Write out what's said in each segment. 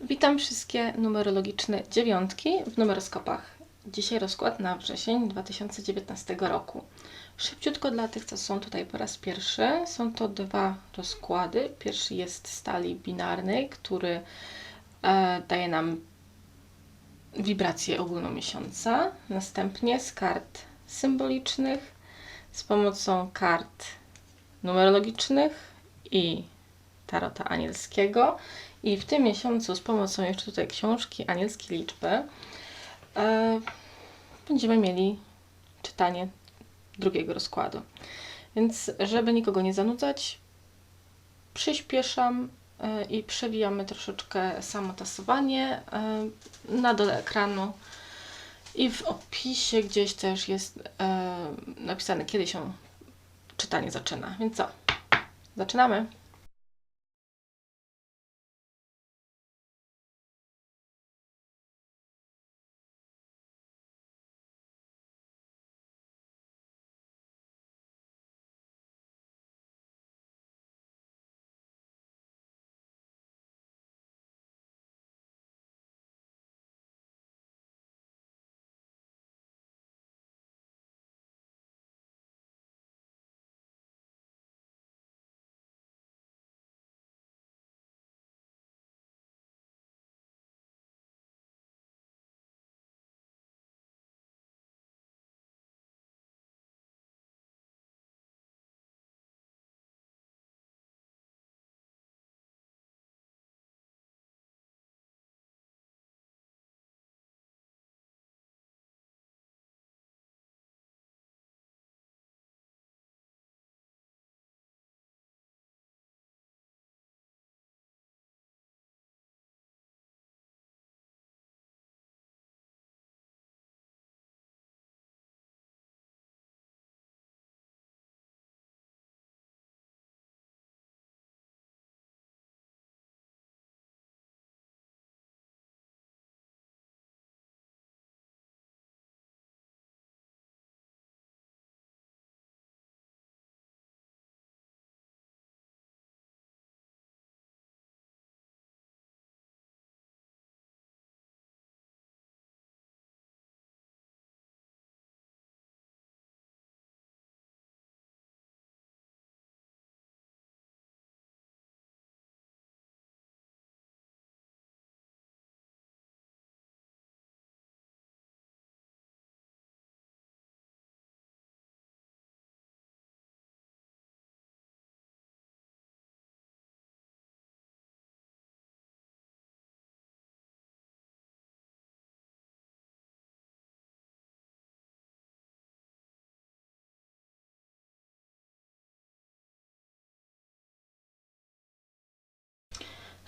Witam wszystkie numerologiczne dziewiątki w numeroskopach. Dzisiaj rozkład na wrzesień 2019 roku. Szybciutko dla tych, co są tutaj po raz pierwszy. Są to dwa rozkłady. Pierwszy jest z talii binarnej, który e, daje nam wibrację ogólną miesiąca. Następnie z kart symbolicznych z pomocą kart numerologicznych i tarota anielskiego. I w tym miesiącu z pomocą jeszcze tutaj książki Anielskie Liczby e, będziemy mieli czytanie drugiego rozkładu. Więc żeby nikogo nie zanudzać, przyspieszam e, i przewijamy troszeczkę samo tasowanie e, na dole ekranu. I w opisie gdzieś też jest e, napisane, kiedy się czytanie zaczyna. Więc co? Zaczynamy.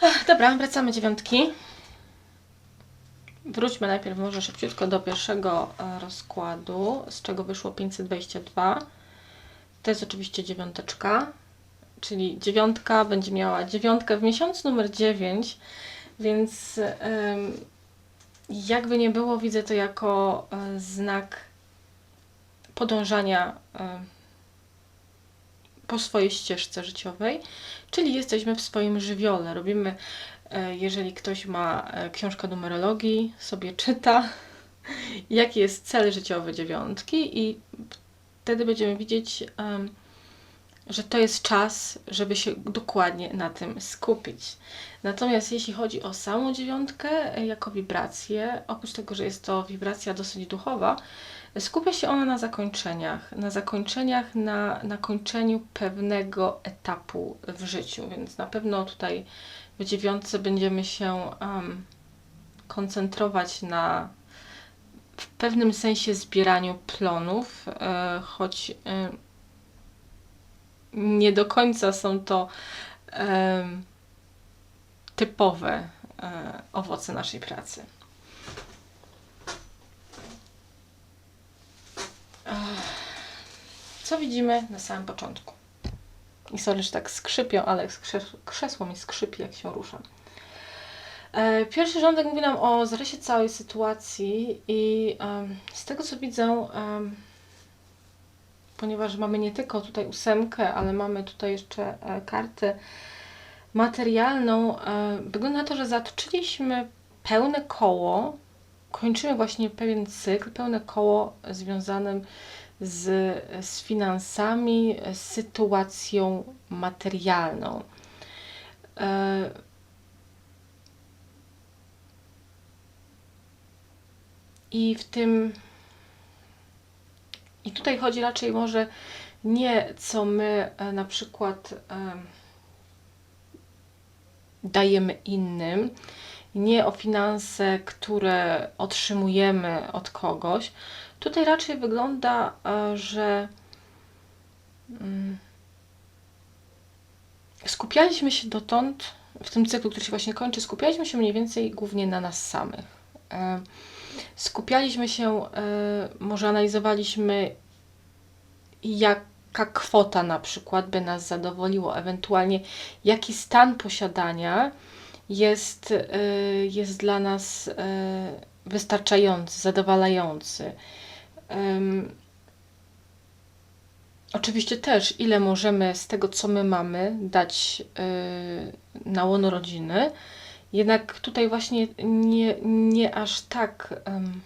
Ech, Dobra, wracamy dziewiątki. Wróćmy najpierw może szybciutko do pierwszego e, rozkładu, z czego wyszło 522. To jest oczywiście dziewiąteczka, czyli dziewiątka będzie miała dziewiątkę w miesiącu numer 9, więc jakby nie było, widzę to jako e, znak podążania e, po swojej ścieżce życiowej, czyli jesteśmy w swoim żywiole. Robimy, e, jeżeli ktoś ma e, książkę numerologii, sobie czyta, jaki jest cel życiowy dziewiątki, i wtedy będziemy widzieć, że to jest czas, żeby się dokładnie na tym skupić. Natomiast jeśli chodzi o samą dziewiątkę e, jako wibrację, oprócz tego, że jest to wibracja dosyć duchowa, skupia się ona na zakończeniach, na zakończeniach, na, na kończeniu pewnego etapu w życiu, więc na pewno tutaj w dziewiątce będziemy się em, koncentrować na w pewnym sensie zbieraniu plonów, e, choć e, nie do końca są to em, typowe e, owoce naszej pracy. Co widzimy na samym początku? I sorry, że tak skrzypią, ale krzesło mi skrzypi, jak się ruszam. E, Pierwszy rządek mówi nam o zarysie całej sytuacji i em, z tego co widzę, em, ponieważ mamy nie tylko tutaj ósemkę, ale mamy tutaj jeszcze e, karty materialną, e, wygląda na to, że zatoczyliśmy pełne koło, kończymy właśnie pewien cykl, pełne koło związanym z, z finansami, z sytuacją materialną. E, I w tym. I tutaj chodzi raczej może nie co my e, na przykład e, dajemy innym, nie o finanse, które otrzymujemy od kogoś. Tutaj raczej wygląda, e, że mm, skupialiśmy się dotąd, w tym cyklu, który się właśnie kończy, skupialiśmy się mniej więcej głównie na nas samych. Skupialiśmy się, może analizowaliśmy, jaka kwota na przykład by nas zadowoliło, ewentualnie jaki stan posiadania jest, jest dla nas wystarczający, zadowalający. Oczywiście też, ile możemy z tego, co my mamy, dać y, na łono rodziny. Jednak tutaj właśnie nie, nie aż tak um,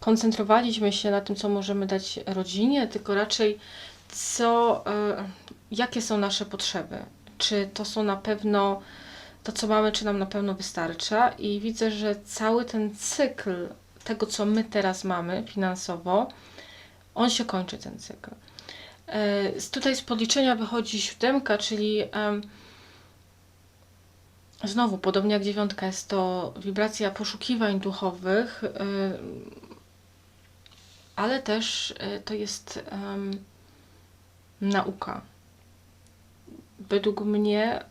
koncentrowaliśmy się na tym, co możemy dać rodzinie, tylko raczej co, y, jakie są nasze potrzeby. Czy to są na pewno to, co mamy, czy nam na pewno wystarcza. I widzę, że cały ten cykl tego, co my teraz mamy finansowo, on się kończy, ten cykl. E, tutaj z podliczenia wychodzi siódemka, czyli znowu, podobnie jak dziewiątka, jest to wibracja poszukiwań duchowych, e, ale też e, to jest nauka. Według mnie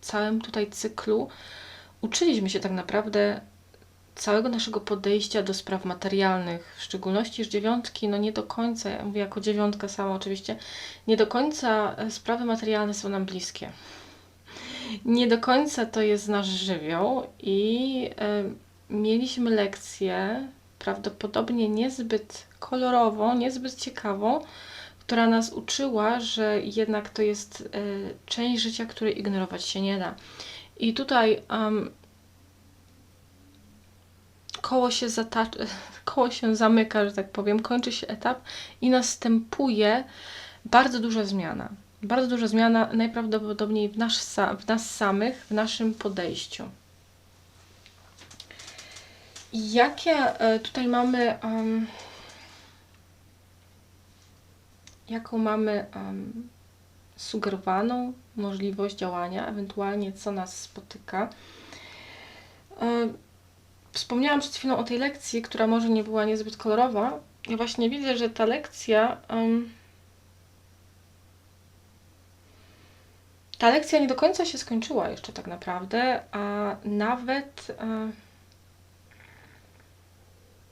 całym tutaj cyklu uczyliśmy się tak naprawdę całego naszego podejścia do spraw materialnych, w szczególności z dziewiątki, no nie do końca, ja mówię jako dziewiątka sama oczywiście, nie do końca e, sprawy materialne są nam bliskie. Nie do końca to jest nasz żywioł i y, mieliśmy lekcję, prawdopodobnie niezbyt kolorową, niezbyt ciekawą, która nas uczyła, że jednak to jest y, część życia, której ignorować się nie da. I tutaj koło się zatacza, koło się zamyka, że tak powiem, kończy się etap i następuje bardzo duża zmiana. Bardzo duża zmiana najprawdopodobniej w, nasz, w nas samych, w naszym podejściu. Jakie e, tutaj mamy um, jaką mamy um, sugerowaną możliwość działania, ewentualnie co nas spotyka. Um, wspomniałam przed chwilą o tej lekcji, która może nie była niezbyt kolorowa. Ja właśnie widzę, że ta lekcja. Um, ta lekcja nie do końca się skończyła jeszcze tak naprawdę, a nawet um,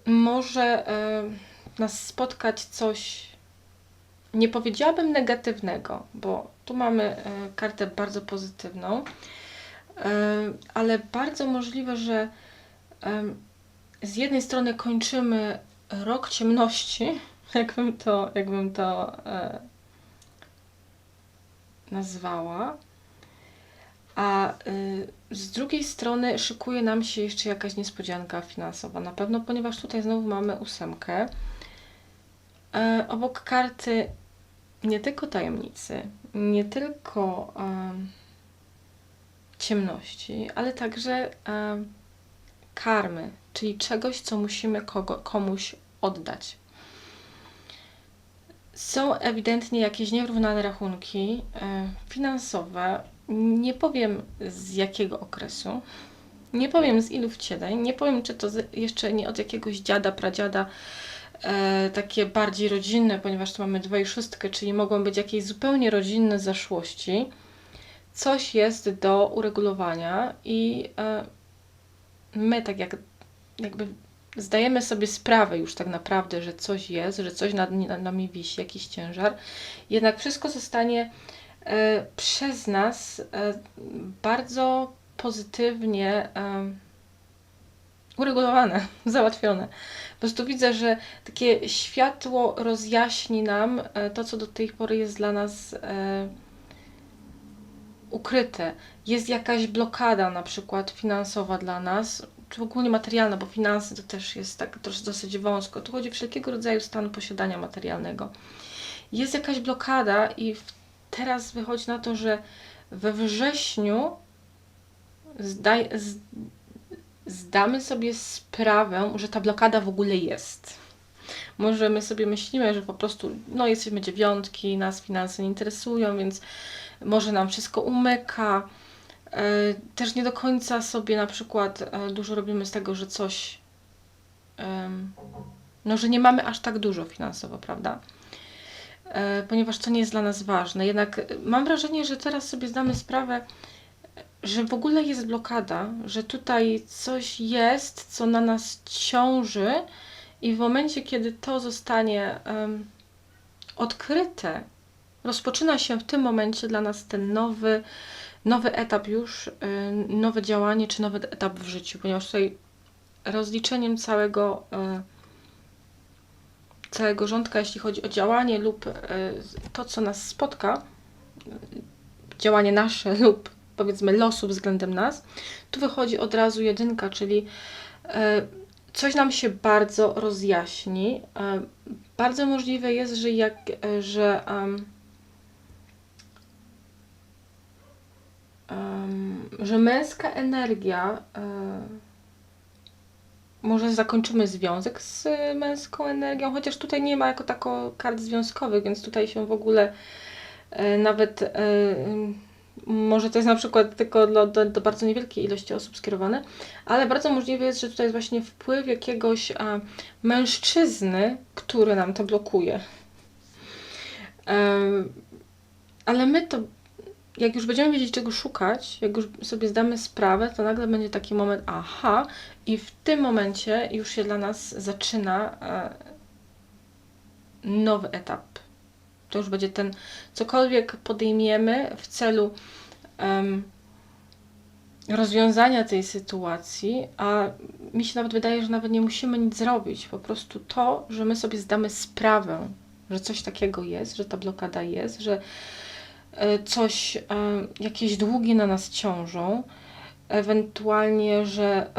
może um, nas spotkać coś nie powiedziałabym negatywnego, bo tu mamy e, kartę bardzo pozytywną, e, ale bardzo możliwe, że z jednej strony kończymy rok ciemności, jakbym to, jakbym to e, nazwała, a z drugiej strony szykuje nam się jeszcze jakaś niespodzianka finansowa. Na pewno, ponieważ tutaj znowu mamy ósemkę. Obok karty nie tylko tajemnicy, nie tylko um, ciemności, ale także um, karmy, czyli czegoś, co musimy kogo, komuś oddać. Są ewidentnie jakieś niewyrównane rachunki e, finansowe. Nie powiem z jakiego okresu, nie powiem z ilu wcieleń, nie powiem, czy to jeszcze nie od jakiegoś dziada, pradziada, e, takie bardziej rodzinne, ponieważ tu mamy dwa i szóstkę, czyli mogą być jakieś zupełnie rodzinne zaszłości. Coś jest do uregulowania i e, my tak jak jakby zdajemy sobie sprawę już tak naprawdę, że coś jest, że coś nad, nad nami wisi, jakiś ciężar, jednak wszystko zostanie e, przez nas e, bardzo pozytywnie e, uregulowane, załatwione. Po prostu widzę, że takie światło rozjaśni nam e, to, co do tej pory jest dla nas e, ukryte. Jest jakaś blokada na przykład finansowa dla nas, czy ogólnie materialna, bo finanse to też jest tak dosyć wąsko. Tu chodzi o wszelkiego rodzaju stan posiadania materialnego. Jest jakaś blokada i teraz wychodzi na to, że we wrześniu zdaj, z, zdamy sobie sprawę, że ta blokada w ogóle jest. Może my sobie myślimy, że po prostu no jesteśmy dziewiątki, nas finanse nie interesują, więc może nam wszystko umyka. E, Też nie do końca sobie na przykład e, dużo robimy z tego, że coś, no że nie mamy aż tak dużo finansowo, prawda? E, Ponieważ to nie jest dla nas ważne. Jednak mam wrażenie, że teraz sobie zdamy sprawę, że w ogóle jest blokada, że tutaj coś jest, co na nas ciąży, i w momencie, kiedy to zostanie em, odkryte, rozpoczyna się w tym momencie dla nas ten nowy, nowy etap już, y, nowe działanie czy nowy etap w życiu, ponieważ tutaj rozliczeniem całego, y, całego rządka, jeśli chodzi o działanie lub y, to, co nas spotka, działanie nasze lub powiedzmy losu względem nas, tu wychodzi od razu jedynka, czyli coś nam się bardzo rozjaśni. Bardzo możliwe jest, że jak, że em, em, że męska energia e, może zakończymy związek z męską energią, chociaż tutaj nie ma jako tako kart związkowych, więc tutaj się w ogóle e, nawet e, może to jest na przykład tylko do, do, bardzo niewielkiej ilości osób skierowane, ale bardzo możliwe jest, że tutaj jest właśnie wpływ jakiegoś a, mężczyzny, który nam to blokuje. Ale my to, jak już będziemy wiedzieć czego szukać, jak już sobie zdamy sprawę, to nagle będzie taki moment, aha, i w tym momencie już się dla nas zaczyna e, nowy etap. To już będzie ten, cokolwiek podejmiemy w celu em, rozwiązania tej sytuacji, a mi się nawet wydaje, że nawet nie musimy nic zrobić. Po prostu to, że my sobie zdamy sprawę, że coś takiego jest, że ta blokada jest, że coś, e, jakieś długi na nas ciążą, ewentualnie, że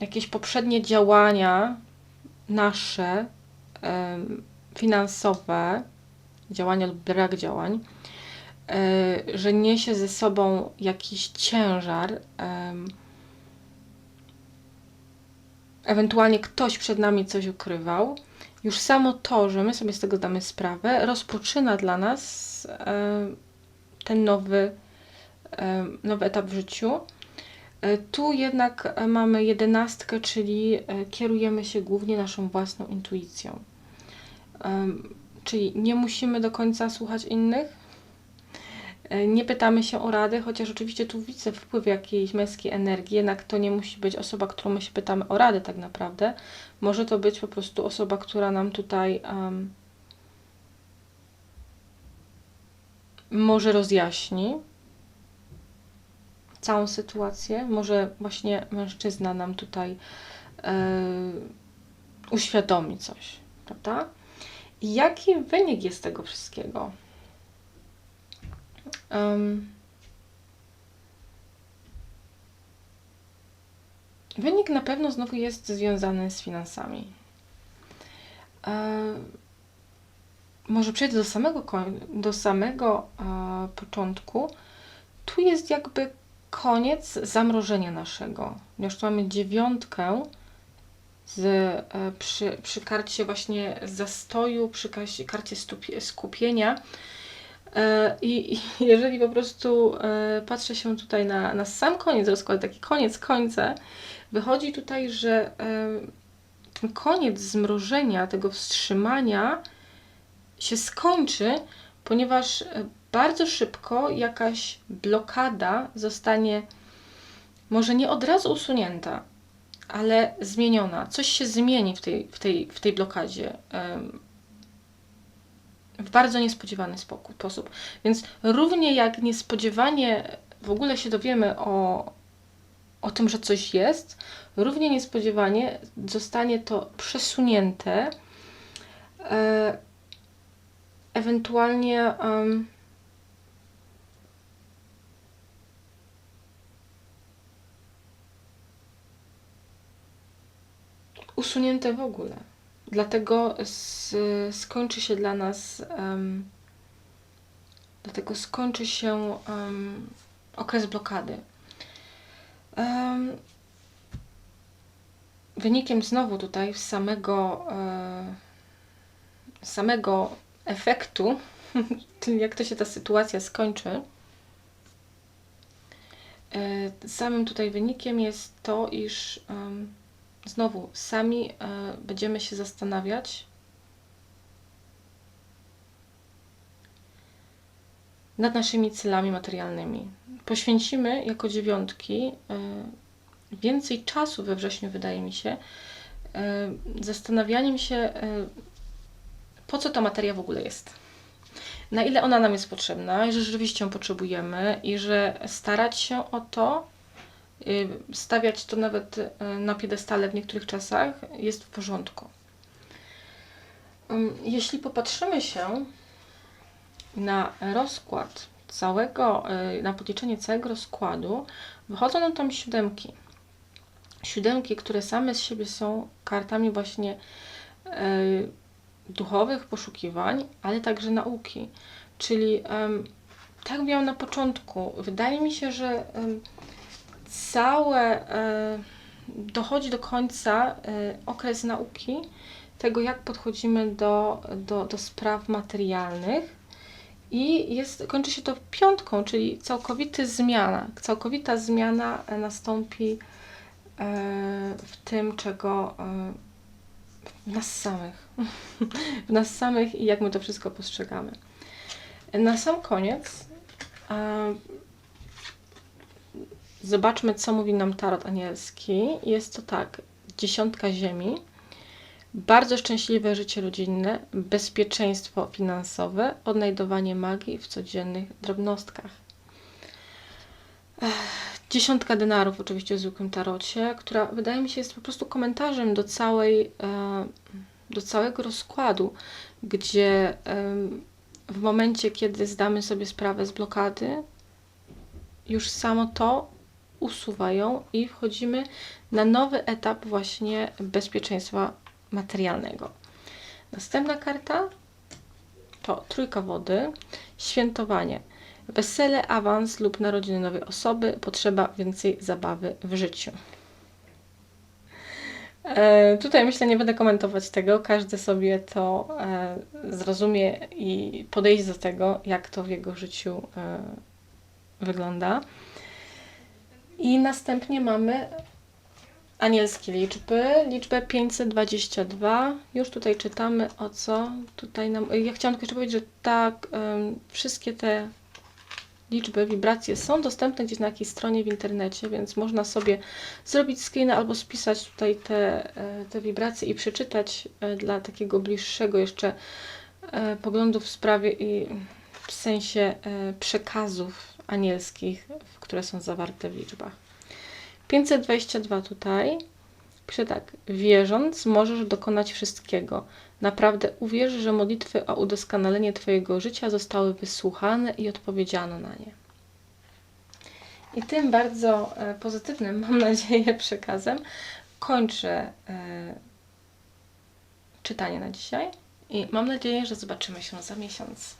jakieś poprzednie działania nasze finansowe, działania lub brak działań, e, że niesie ze sobą jakiś ciężar. Ewentualnie ktoś przed nami coś ukrywał. Już samo to, że my sobie z tego zdamy sprawę, rozpoczyna dla nas e, ten nowy, nowy etap w życiu. E, Tu jednak e, mamy jedenastkę, czyli e, kierujemy się głównie naszą własną intuicją. Czyli nie musimy do końca słuchać innych, nie pytamy się o radę, chociaż oczywiście tu widzę wpływ jakiejś męskiej energii, jednak to nie musi być osoba, którą my się pytamy o radę tak naprawdę. Może to być po prostu osoba, która nam tutaj em, może rozjaśni całą sytuację, może właśnie mężczyzna nam tutaj e, uświadomi coś, prawda? I jaki wynik jest tego wszystkiego? Em, wynik na pewno znowu jest związany z finansami. E, może przejdę do samego, do samego e, początku. Tu jest jakby koniec zamrożenia naszego. Już tu mamy dziewiątkę z, e, przy, przy karcie właśnie zastoju, przy kaś- karcie stupi- skupienia. E, I i jeżeli po prostu e, patrzę się tutaj na, na sam koniec rozkładu, taki koniec końca, wychodzi tutaj, że e, ten koniec zmrożenia, tego wstrzymania się skończy, ponieważ e, bardzo szybko jakaś blokada zostanie może nie od razu usunięta, ale zmieniona. Coś się zmieni w tej, w tej, w tej blokadzie. w bardzo niespodziewany sposób. Więc równie jak niespodziewanie w ogóle się dowiemy o, o tym, że coś jest, równie niespodziewanie zostanie to przesunięte ewentualnie um, usunięte w ogóle. Dlatego z, skończy się dla nas, um, dlatego skończy się um, okres blokady. Um, wynikiem znowu tutaj samego, e, samego efektu, czyli jak to się ta sytuacja skończy, e, samym tutaj wynikiem jest to, iż znowu sami e, będziemy się zastanawiać nad naszymi celami materialnymi. Poświęcimy jako dziewiątki e, więcej czasu we wrześniu, wydaje mi się, zastanawianiem się, po co ta materia w ogóle jest. Na ile ona nam jest potrzebna, i że rzeczywiście ją potrzebujemy, i że starać się o to, y, stawiać to nawet y, na piedestale w niektórych czasach jest w porządku. Jeśli popatrzymy się na rozkład całego, y, na podliczenie całego rozkładu, wychodzą nam tam siódemki. Siódemki, które same z siebie są kartami właśnie duchowych poszukiwań, ale także nauki. Czyli tak miałam na początku, wydaje mi się, że całe e, dochodzi do końca e, okres nauki tego, jak podchodzimy do, do, do spraw materialnych. I jest, kończy się to piątką, czyli całkowita zmiana. Całkowita zmiana e, nastąpi w tym, czego w nas samych. w nas samych i jak my to wszystko postrzegamy. Na sam koniec zobaczmy, co mówi nam tarot anielski. Jest to tak, dziesiątka ziemi, bardzo szczęśliwe życie rodzinne, bezpieczeństwo finansowe, odnajdowanie magii w codziennych drobnostkach. Dziesiątka denarów, oczywiście w zwykłym tarocie, która wydaje mi się jest po prostu komentarzem do całej, e, do całego rozkładu, gdzie w momencie, kiedy zdamy sobie sprawę z blokady, już samo to usuwa ją i wchodzimy na nowy etap właśnie bezpieczeństwa materialnego. Następna karta to trójka wody, świętowanie. Wesele, awans lub narodziny nowej osoby, potrzeba więcej zabawy w życiu. E, tutaj myślę, nie będę komentować tego. Każdy sobie to e, zrozumie i podejść do tego, jak to w jego życiu e, wygląda. I następnie mamy anielskie liczby, liczbę 522. Już tutaj czytamy o co tutaj nam. Ja chciałam tylko jeszcze powiedzieć, że tak, wszystkie te liczby, wibracje są dostępne gdzieś na jakiejś stronie w internecie, więc można sobie zrobić screen albo spisać tutaj te, e, te wibracje i przeczytać e, dla takiego bliższego jeszcze e, poglądu w sprawie i w sensie przekazów anielskich, które są zawarte w liczbach. 522 tutaj pisze tak. Wierząc, możesz dokonać wszystkiego. Naprawdę uwierz, że modlitwy o udoskonalenie Twojego życia zostały wysłuchane i odpowiedziano na nie. I tym bardzo e, pozytywnym, mam nadzieję, przekazem kończę e, czytanie na dzisiaj. I mam nadzieję, że zobaczymy się za miesiąc.